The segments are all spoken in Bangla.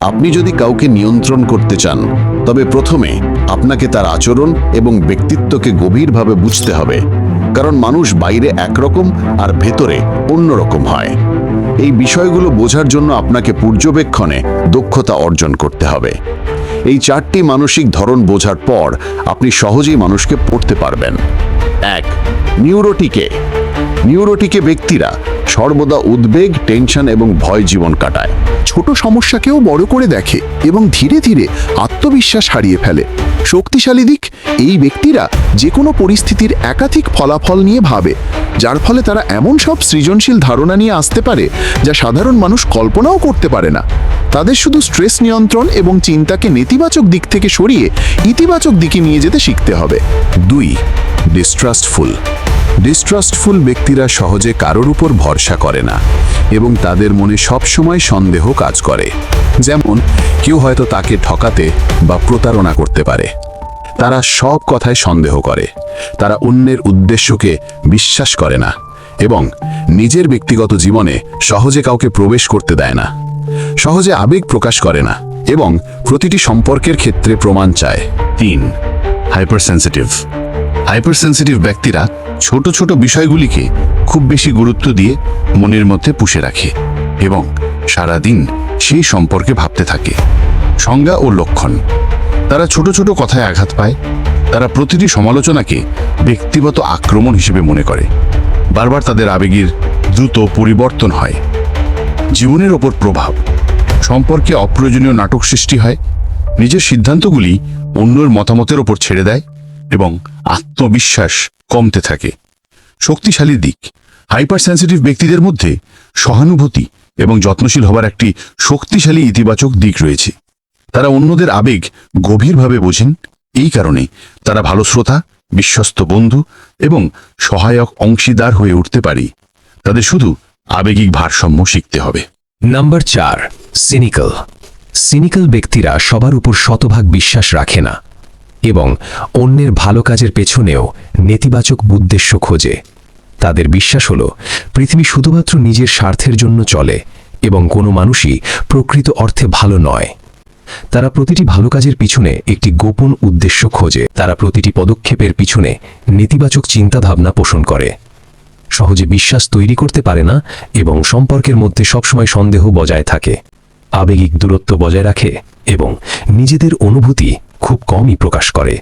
আপনি যদি কাউকে নিয়ন্ত্রণ করতে চান, তবে প্রথমে আপনাকে তার আচরণ এবং ব্যক্তিত্বকে গভীরভাবে বুঝতে হবে, কারণ মানুষ বাইরে একরকম আর ভেতরে অন্যরকম হয়। এই বিষয়গুলো বোঝার জন্য আপনাকে পর্যবেক্ষণে দক্ষতা অর্জন করতে হবে। এই চারটি মানসিক ধরন বোঝার পর আপনি সহজেই মানুষকে পড়তে পারবেন। এক, নিউরোটিকে। নিউরোটিকে ব্যক্তিরা সর্বদা উদ্বেগ, টেনশন এবং ভয় জীবন কাটায়। ছোট সমস্যাকেও বড় করে দেখে এবং ধীরে ধীরে আত্মবিশ্বাস হারিয়ে ফেলে। শক্তিশালী দিক, এই ব্যক্তিরা যে কোনো পরিস্থিতির একাধিক ফলাফল নিয়ে ভাবে, যার ফলে তারা এমন সব সৃজনশীল ধারণা নিয়ে আসতে পারে যা সাধারণ মানুষ কল্পনাও করতে পারে না। তাদের শুধু স্ট্রেস নিয়ন্ত্রণ এবং চিন্তাকে নেতিবাচক দিক থেকে সরিয়ে ইতিবাচক দিকে নিয়ে যেতে শিখতে হবে। দুই ডিস্ট্রাস্টফুল ডিস্ট্রাস্টফুল ব্যক্তিরা সহজে কারোর উপর ভরসা করে না এবং তাদের মনে সবসময় সন্দেহ কাজ করে। যেমন, কেউ হয়তো তাকে ঠকাতে বা প্রতারণা করতে পারে। তারা সব কথায় সন্দেহ করে। তারা অন্যের উদ্দেশ্যকে বিশ্বাস করে না এবং নিজের ব্যক্তিগত জীবনে সহজে কাউকে প্রবেশ করতে দেয় না। সহজে আবেগ প্রকাশ করে না এবং প্রতিটি সম্পর্কের ক্ষেত্রে প্রমাণ চায়। তিন হাইপার সেন্সিটিভ হাইপার সেন্সিটিভ ব্যক্তিরা ছোট ছোট বিষয়গুলিকে খুব বেশি গুরুত্ব দিয়ে মনের মধ্যে পুষে রাখে এবং সারা দিন সেই সম্পর্কে ভাবতে থাকে। সংজ্ঞা ও লক্ষণ। তারা ছোট ছোট কথায় আঘাত পায়। তারা প্রতিটি সমালোচনাকে ব্যক্তিগত আক্রমণ হিসেবে মনে করে। বারবার তাদের আবেগের দ্রুত পরিবর্তন হয়। জীবনের ওপর প্রভাব। সম্পর্কে অপ্রয়োজনীয় নাটক সৃষ্টি হয়। নিজের সিদ্ধান্তগুলি অন্যের মতামতের ওপর ছেড়ে দেয়। এবং আত্মবিশ্বাস কমতে থাকে। শক্তিশালী দিক। হাইপার সেন্সিটিভ ব্যক্তিদের মধ্যে সহানুভূতি এবং যত্নশীল হবার একটি শক্তিশালী ইতিবাচক দিক রয়েছে। তারা অন্যদের আবেগ গভীরভাবে বোঝেন। এই কারণে তারা ভালো শ্রোতা, বিশ্বস্ত বন্ধু এবং সহায়ক অংশীদার হয়ে উঠতে পারে। তাদের শুধু আবেগিক ভারসাম্য শিখতে হবে। নাম্বার চার সিনিক্যাল সিনিক্যাল ব্যক্তিরা সবার উপর শতভাগ বিশ্বাস রাখে না। এবং অন্যের ভালো কাজের পেছনেও নেতিবাচক উদ্দেশ্য খোঁজে। তাদের বিশ্বাস হল, পৃথিবী শুধুমাত্র নিজের স্বার্থের জন্য চলে এবং কোনো মানুষই প্রকৃত অর্থে ভালো নয়। তারা প্রতিটি ভালো কাজের পিছনে একটি গোপন উদ্দেশ্য খোঁজে। তারা প্রতিটি পদক্ষেপের পিছনে নেতিবাচক চিন্তাভাবনা পোষণ করে। সহজে বিশ্বাস তৈরি করতে পারে না এবং সম্পর্কের মধ্যে সবসময় সন্দেহ বজায় থাকে। আবেগিক দূরত্ব বজায় রাখে এবং নিজেদের অনুভূতি খুব কমই প্রকাশ করে।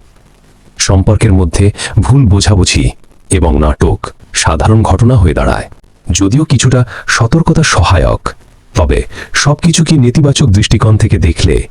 সম্পর্কের মধ্যে ভুল বোঝাবুঝি এবং নাটক সাধারণ ঘটনা হয়ে দাঁড়ায়। যদিও কিছুটা সতর্কতা সহায়ক, তবে সবকিছু কি নেতিবাচক দৃষ্টিকোণ থেকে দেখলে